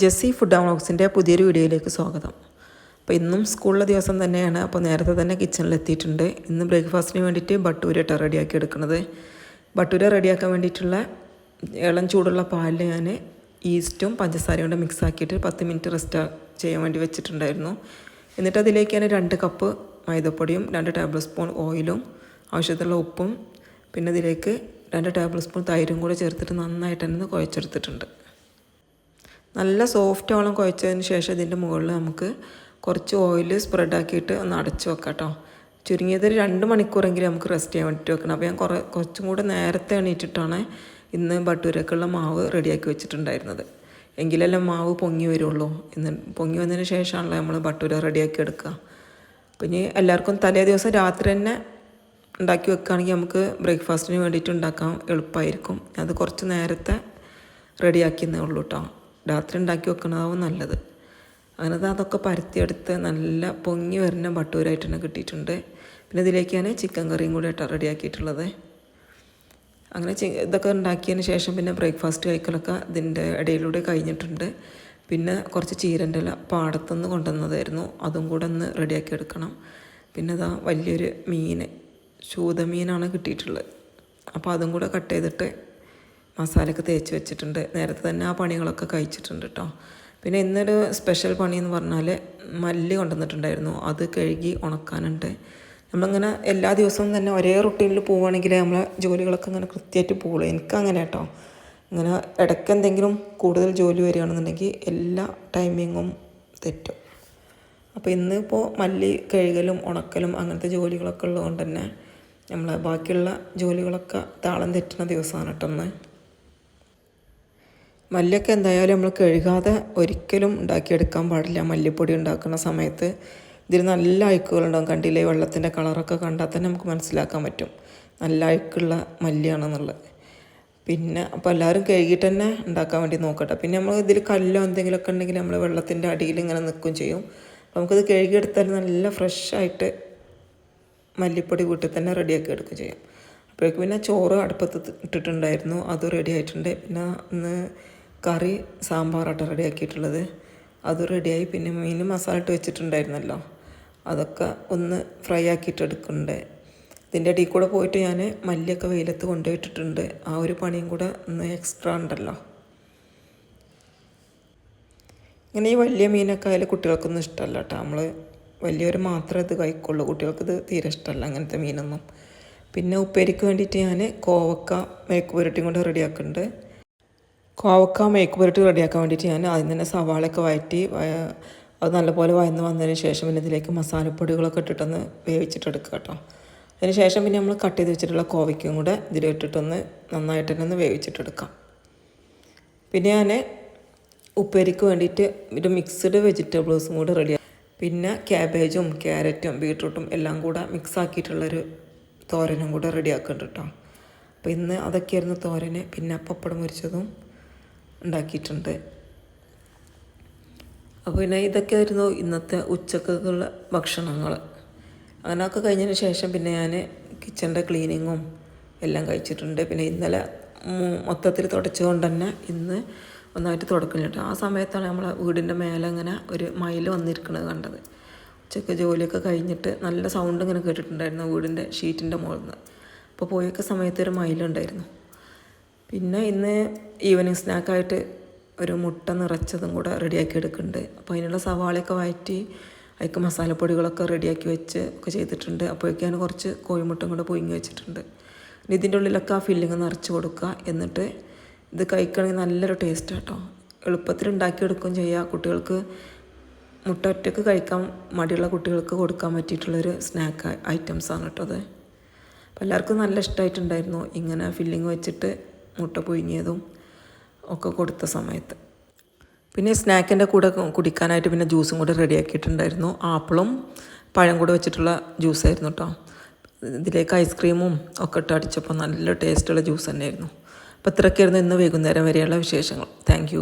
Jessy food വ്ളോഗ്സിന്റെ പുതിയൊരു വീഡിയോയിലേക്ക് സ്വാഗതം. അപ്പോൾ ഇന്നും സ്കൂളിലെ ദിവസം തന്നെയാണ്. അപ്പോൾ നേരത്തെ തന്നെ കിച്ചണിൽ എത്തിയിട്ടുണ്ട്. ഇന്ന് ബ്രേക്ക്ഫാസ്റ്റിന് വേണ്ടിയിട്ട് ബട്ടൂരട്ട റെഡിയാക്കി എടുക്കുന്നത് ബട്ടൂര റെഡിയാക്കാൻ വേണ്ടിയിട്ടുള്ള ഇളം ചൂടുള്ള പാലിൽ ഞാൻ ഈസ്റ്റും പഞ്ചസാരയും കൊണ്ട് മിക്സ് ആക്കിയിട്ട് പത്ത് മിനിറ്റ് റെസ്റ്റ് ചെയ്യാൻ വേണ്ടി വെച്ചിട്ടുണ്ടായിരുന്നു. എന്നിട്ട് അതിലേക്ക് ഞാൻ രണ്ട് കപ്പ് മൈദപ്പൊടിയും രണ്ട് ടേബിൾ സ്പൂൺ ഓയിലും ആവശ്യത്തിലുള്ള ഉപ്പും പിന്നെ ഇതിലേക്ക് രണ്ട് ടേബിൾ സ്പൂൺ തൈരും കൂടെ ചേർത്തിട്ട് നന്നായിട്ട് തന്നെ കുഴച്ചെടുത്തിട്ടുണ്ട്. നല്ല സോഫ്റ്റ് ആവളം കുഴച്ചതിന് ശേഷം ഇതിന്റെ മുകളിൽ നമുക്ക് കുറച്ച് ഓയിൽ സ്പ്രെഡ് ആക്കിയിട്ട് ഒന്ന് അടച്ചു വെക്കാം കേട്ടോ ചുരുങ്ങിയത് രണ്ട് മണിക്കൂറെങ്കിലും നമുക്ക് റെസ്റ്റ് ചെയ്യാൻ വേണ്ടിയിട്ട് വെക്കണം. അപ്പോൾ ഞാൻ കുറേ കുറച്ചും കൂടെ നേരത്തെ എണീറ്റിട്ടാണ് ഇന്ന് ബട്ടൂരക്കുള്ള മാവ് റെഡിയാക്കി വെച്ചിട്ടുണ്ടായിരുന്നത്. എങ്കിലല്ലേ മാവ് പൊങ്ങി വരുള്ളൂ. ഇന്ന് പൊങ്ങി വന്നതിന് ശേഷമാണല്ലോ നമ്മൾ ബട്ടൂര റെഡിയാക്കി എടുക്കുക. ഇനി എല്ലാവർക്കും തലേ ദിവസം രാത്രി തന്നെ ഉണ്ടാക്കി വെക്കുകയാണെങ്കിൽ നമുക്ക് ബ്രേക്ക്ഫാസ്റ്റിന് വേണ്ടിയിട്ട് ഉണ്ടാക്കാൻ എളുപ്പമായിരിക്കും അത് കുറച്ച് നേരത്തെ റെഡിയാക്കിയെന്നേ ഉള്ളൂ കേട്ടോ രാത്രി ഉണ്ടാക്കി വെക്കണമാവും നല്ലത്. അങ്ങനെ അതൊക്കെ പരത്തിയെടുത്ത് നല്ല പൊങ്ങി വരുന്ന ബട്ടൂരായിട്ട് തന്നെ കിട്ടിയിട്ടുണ്ട്. പിന്നെ ഇതിലേക്ക് ഞാൻ ചിക്കൻ കറിയും കൂടി ആയിട്ടാണ് റെഡിയാക്കിയിട്ടുള്ളത്. അങ്ങനെ ഇതൊക്കെ ഉണ്ടാക്കിയതിന് ശേഷം പിന്നെ ബ്രേക്ക്ഫാസ്റ്റ് കഴിക്കലൊക്കെ ഇതിന്റെ ഇടയിലൂടെ കഴിഞ്ഞിട്ടുണ്ട്. പിന്നെ കുറച്ച് ചീരന്റെ ഇല പാടത്തുനിന്ന് കൊണ്ടുവന്നതായിരുന്നു. അതും കൂടെ ഒന്ന് റെഡിയാക്കി എടുക്കണം. പിന്നെ ഇതാ വലിയൊരു മീൻ ശൂതമീനാണ് കിട്ടിയിട്ടുള്ളത്. അപ്പോൾ അതും കൂടെ കട്ട് ചെയ്തിട്ട് മസാലയൊക്കെ തേച്ച് വെച്ചിട്ടുണ്ട്. നേരത്തെ തന്നെ ആ പണികളൊക്കെ കഴിച്ചിട്ടുണ്ട് കേട്ടോ പിന്നെ ഇന്നൊരു സ്പെഷ്യൽ പണി എന്ന് പറഞ്ഞാൽ മല്ലി കൊണ്ടുവന്നിട്ടുണ്ടായിരുന്നു. അത് കഴുകി ഉണക്കാനുണ്ട്. നമ്മളിങ്ങനെ എല്ലാ ദിവസവും തന്നെ ഒരേ റുട്ടീനിൽ പോവുകയാണെങ്കിൽ നമ്മളെ ജോലികളൊക്കെ ഇങ്ങനെ കൃത്യമായിട്ട് പോകുള്ളൂ എനിക്കങ്ങനെ കേട്ടോ ഇങ്ങനെ ഇടയ്ക്ക് എന്തെങ്കിലും കൂടുതൽ ജോലി വരികയാണെന്നുണ്ടെങ്കിൽ എല്ലാ ടൈമിങ്ങും തെറ്റും. അപ്പോൾ ഇന്നിപ്പോൾ മല്ലി കഴുകലും ഉണക്കലും അങ്ങനത്തെ ജോലികളൊക്കെ ഉള്ളതുകൊണ്ട് തന്നെ നമ്മൾ ബാക്കിയുള്ള ജോലികളൊക്കെ താളം തെറ്റുന്ന ദിവസമാണ് കേട്ടോ മല്ലിയൊക്കെ എന്തായാലും നമ്മൾ കഴുകാതെ ഒരിക്കലും ഉണ്ടാക്കിയെടുക്കാൻ പാടില്ല. മല്ലിപ്പൊടി ഉണ്ടാക്കുന്ന സമയത്ത് ഇതിൽ നല്ല അഴുക്കുകളുണ്ടാകും കണ്ടില്ലേ? വെള്ളത്തിന്റെ കളറൊക്കെ കണ്ടാൽ തന്നെ നമുക്ക് മനസ്സിലാക്കാൻ പറ്റും. നല്ല അഴുക്കുള്ള മല്ലിയാണെന്നുള്ളത്. പിന്നെ അപ്പോൾ എല്ലാവരും കഴുകിയിട്ട് തന്നെ ഉണ്ടാക്കാൻ വേണ്ടി നോക്കട്ടെ. പിന്നെ നമ്മൾ ഇതിൽ കല്ലോ എന്തെങ്കിലുമൊക്കെ ഉണ്ടെങ്കിൽ നമ്മൾ വെള്ളത്തിന്റെ അടിയിൽ ഇങ്ങനെ നിൽക്കുകയും ചെയ്യും. അപ്പോൾ നമുക്കത് കഴുകിയെടുത്താൽ നല്ല ഫ്രഷായിട്ട് മല്ലിപ്പൊടി വീട്ടിൽ തന്നെ റെഡിയാക്കി എടുക്കുകയും ചെയ്യാം. അപ്പോഴേക്കും പിന്നെ ചോറ് അടുപ്പത്ത് ഇട്ടിട്ടുണ്ടായിരുന്നു. അത് റെഡി ആയിട്ടുണ്ട്. പിന്നെ ഇന്ന് കറി സാമ്പാറായിട്ട് റെഡിയാക്കിയിട്ടുള്ളത് അത് റെഡിയായി പിന്നെ മീൻ മസാല ഇട്ട് വെച്ചിട്ടുണ്ടായിരുന്നല്ലോ. അതൊക്കെ ഒന്ന് ഫ്രൈ ആക്കിയിട്ട് എടുക്കുന്നുണ്ട്. ഇതിന്റെ ഇടയിൽ കൂടെ പോയിട്ട് ഞാൻ മല്ലിയൊക്കെ വെയിലത്ത് കൊണ്ടുപോയിട്ടിട്ടുണ്ട്. ആ ഒരു പണിയും കൂടെ ഒന്ന് എക്സ്ട്രാ ഉണ്ടല്ലോ. ഇങ്ങനെ ഈ വലിയ മീനൊക്കെ അതിൽ കുട്ടികൾക്കൊന്നും ഇഷ്ടമല്ല കേട്ടോ. നമ്മൾ വലിയവർ മാത്രമേ ഇത് കഴിക്കുള്ളൂ. കുട്ടികൾക്ക് ഇത് തീരെ ഇഷ്ടമല്ല അങ്ങനത്തെ മീനൊന്നും. പിന്നെ ഉപ്പേരിക്ക് വേണ്ടിയിട്ട് ഞാൻ കോവക്ക മേക്ക് പുരട്ടിയും കൊണ്ട് റെഡിയാക്കുന്നുണ്ട് കോവക്ക മേക്ക് പുരട്ടി റെഡിയാക്കാൻ വേണ്ടിയിട്ട് ഞാൻ ആദ്യം തന്നെ സവാളയൊക്കെ വഴറ്റി അത് നല്ലപോലെ വയന്ന് വന്നതിന് ശേഷം പിന്നെ ഇതിലേക്ക് മസാലപ്പൊടികളൊക്കെ ഇട്ടിട്ടൊന്ന് വേവിച്ചിട്ടെടുക്കുക കേട്ടോ. അതിന് ശേഷം പിന്നെ നമ്മൾ കട്ട് ചെയ്ത് വെച്ചിട്ടുള്ള കോവയ്ക്കും കൂടെ ഇതിലിട്ടിട്ടൊന്ന് നന്നായിട്ട് തന്നെ ഒന്ന് വേവിച്ചിട്ടെടുക്കാം. പിന്നെ ഞാൻ ഉപ്പേരിക്ക് വേണ്ടിയിട്ട് ഒരു മിക്സ്ഡ് വെജിറ്റബിൾസും കൂടെ റെഡി പിന്നെ ക്യാബേജും ക്യാരറ്റും ബീട്രൂട്ടും എല്ലാം കൂടെ മിക്സ് ആക്കിയിട്ടുള്ളൊരു തോരനും കൂടെ റെഡിയാക്കുന്നുണ്ട് കേട്ടോ. അപ്പോൾ ഇന്ന് അതൊക്കെയായിരുന്നു തോരന്. പിന്നെ പപ്പടം പൊരിച്ചതും ഉണ്ടാക്കിയിട്ടുണ്ട്. അപ്പോൾ പിന്നെ ഇതൊക്കെ ആയിരുന്നു ഇന്നത്തെ ഉച്ചക്കുള്ള ഭക്ഷണങ്ങൾ അങ്ങനെയൊക്കെ കഴിഞ്ഞതിന് ശേഷം പിന്നെ ഞാൻ കിച്ചന്റെ ക്ലീനിങ്ങും എല്ലാം കഴിച്ചിട്ടുണ്ട്. പിന്നെ ഇന്നലെ മൊത്തത്തിൽ തുടച്ചുകൊണ്ട് തന്നെ ഇന്ന് ഒന്നായിട്ട് തുടക്കുന്നുണ്ട് ആ സമയത്താണ് നമ്മളെ വീടിന്റെ മേലെ ഇങ്ങനെ ഒരു മയിൽ വന്നിരിക്കുന്നത് കണ്ടത്. ഉച്ചയ്ക്ക് ജോലിയൊക്കെ കഴിഞ്ഞിട്ട് നല്ല സൗണ്ട് ഇങ്ങനെ കേട്ടിട്ടുണ്ടായിരുന്നു വീടിന്റെ ഷീറ്റിന്റെ മുകളിൽ നിന്ന് അപ്പോൾ പോയൊക്കെ സമയത്ത് ഒരു മയിലുണ്ടായിരുന്നു പിന്നെ ഇന്ന് ഈവനിങ് സ്നാക്കായിട്ട് ഒരു മുട്ട നിറച്ചതും കൂടെ റെഡിയാക്കി എടുക്കുന്നുണ്ട്. അപ്പോൾ അതിനുള്ള സവാളയൊക്കെ വഴറ്റി അതിക്ക് മസാലപ്പൊടികളൊക്കെ റെഡിയാക്കി വെച്ച് ഒക്കെ ചെയ്തിട്ടുണ്ട്. അപ്പോഴേക്കും ഞാൻ കുറച്ച് കോഴിമുട്ടയും കൂടെ പൊയിങ്ങി വെച്ചിട്ടുണ്ട്. ഇനി ഇതിന്റെ ഉള്ളിലൊക്കെ ആ ഫില്ലിങ് നിറച്ച് കൊടുക്കുക. എന്നിട്ട് ഇത് കഴിക്കണമെങ്കിൽ നല്ലൊരു ടേസ്റ്റ് കേട്ടോ എളുപ്പത്തിൽ ഉണ്ടാക്കിയെടുക്കുകയും ചെയ്യുക കുട്ടികൾക്ക് മുട്ട ഒറ്റയ്ക്ക് കഴിക്കാൻ മടിയുള്ള കുട്ടികൾക്ക് കൊടുക്കാൻ പറ്റിയിട്ടുള്ളൊരു സ്നാക്ക് ഐറ്റംസാണ് കേട്ടോ അത്. അപ്പോൾ എല്ലാവർക്കും നല്ല ഇഷ്ടമായിട്ടുണ്ടായിരുന്നു. ഇങ്ങനെ ഫില്ലിങ് വെച്ചിട്ട് മുട്ട പുഴുങ്ങിയതും ഒക്കെ കൊടുത്ത സമയത്ത്. പിന്നെ സ്നാക്കിന്റെ കൂടെ കുടിക്കാനായിട്ട് പിന്നെ ജ്യൂസും കൂടെ റെഡിയാക്കിയിട്ടുണ്ടായിരുന്നു. ആപ്പിളും പഴം കൂടെ വെച്ചിട്ടുള്ള ജ്യൂസായിരുന്നു കേട്ടോ ഇതിലേക്ക് ഐസ്ക്രീമും ഒക്കെ ഇട്ട് അടിച്ചപ്പോൾ നല്ല ടേസ്റ്റുള്ള ജ്യൂസ് തന്നെയായിരുന്നു. അപ്പോൾ ഇത്രയൊക്കെയായിരുന്നു ഇന്ന് വൈകുന്നേരം വരെയുള്ള വിശേഷങ്ങൾ. താങ്ക്